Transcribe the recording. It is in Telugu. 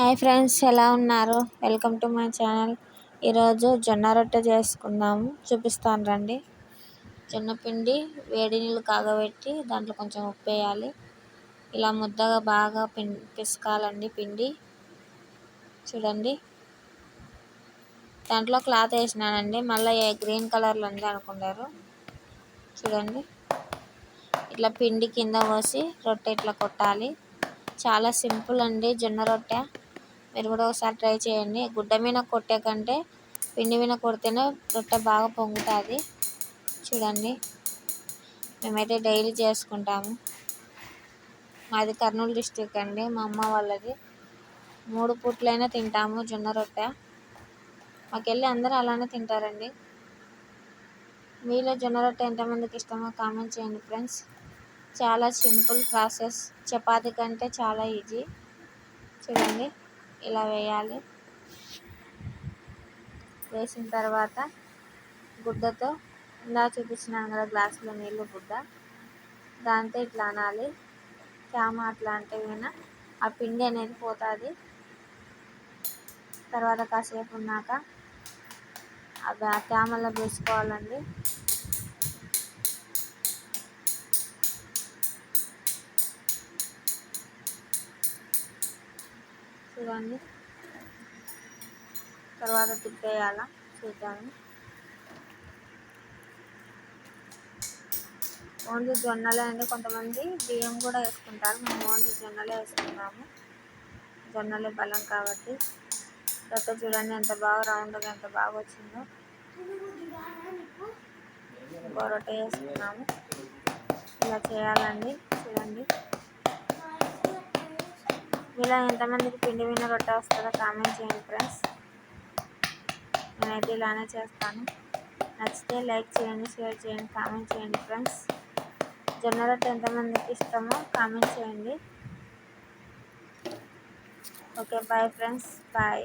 హాయ్ ఫ్రెండ్స్ ఎలా ఉన్నారు? Welcome to my channel. ఈరోజు జొన్న రొట్టె చేసుకుందాము. చూపిస్తాను రండి. జొన్న పిండి వేడి నీళ్ళు కాగబెట్టి దాంట్లో కొంచెం ఉప్పు వేయాలి. ఇలా ముద్దగా బాగా పిం పిసకాలండి పిండి. చూడండి. దాంట్లో క్లాత్ వేసినానండి. మళ్ళీ గ్రీన్ కలర్లో ఉంది అనుకున్నారు చూడండి. ఇట్లా పిండి కింద పోసి రొట్టె ఇట్లా కొట్టాలి. చాలా సింపుల్ అండి జొన్న రొట్టె. మీరు కూడా ఒకసారి ట్రై చేయండి. గుడ్డ మీద కొట్టే కంటే పిండి మీద కొడితేనే రొట్టె బాగా పొంగుతుంది. చూడండి. మేమైతే డైలీ చేసుకుంటాము. మాది కర్నూలు డిస్టిక్ అండి. మా అమ్మ వాళ్ళది. మూడు పూట్లైనా తింటాము జొన్న రొట్టె. మాకెళ్ళి అందరూ అలానే తింటారండి. మీలో జొన్న రొట్టె ఎంతమందికి ఇష్టమో కామెంట్ చేయండి ఫ్రెండ్స్. చాలా సింపుల్ ప్రాసెస్. చపాతీ కంటే చాలా ఈజీ. చూడండి. ఇలా వేయాలి. వేసిన తర్వాత గుడ్డతో ఇలా చూపించినాను కదా గ్లాసులో నీళ్ళు గుడ్డ. దాంతో ఇట్లా అనాలి. క్యామ అట్లా అంటే ఆ పిండి అనేది పోతుంది. తర్వాత కాసేపు ఉన్నాక అవి ఆ క్యామల్లో వేసుకోవాలండి చూడండి తర్వాత తిప్పేయాల? చూద్దాము. ఓన్లీ జొన్నలే అండి. కొంతమంది బియ్యం కూడా వేసుకుంటారు. మేము ఓన్లీ జొన్నలే వేసుకున్నాము జొన్నలే బలం కాబట్టి. రొట్టె చూడండి ఎంత బాగా రౌండ్గా ఎంత బాగా వచ్చిందో. ఇంకో రొట్టె వేసుకున్నాము. ఇలా చేయాలండి. చూడండి. ఇలా ఎంతమందికి పిండి విన్న రొట్టె వస్తుందో కామెంట్ చేయండి ఫ్రెండ్స్ నేనైతే ఇలానే చేస్తాను. నచ్చితే లైక్ చేయండి షేర్ చేయండి కామెంట్ చేయండి ఫ్రెండ్స్ జొన్న రొట్టె ఎంతమందికి ఇష్టమో కామెంట్ చేయండి. Okay bye friends bye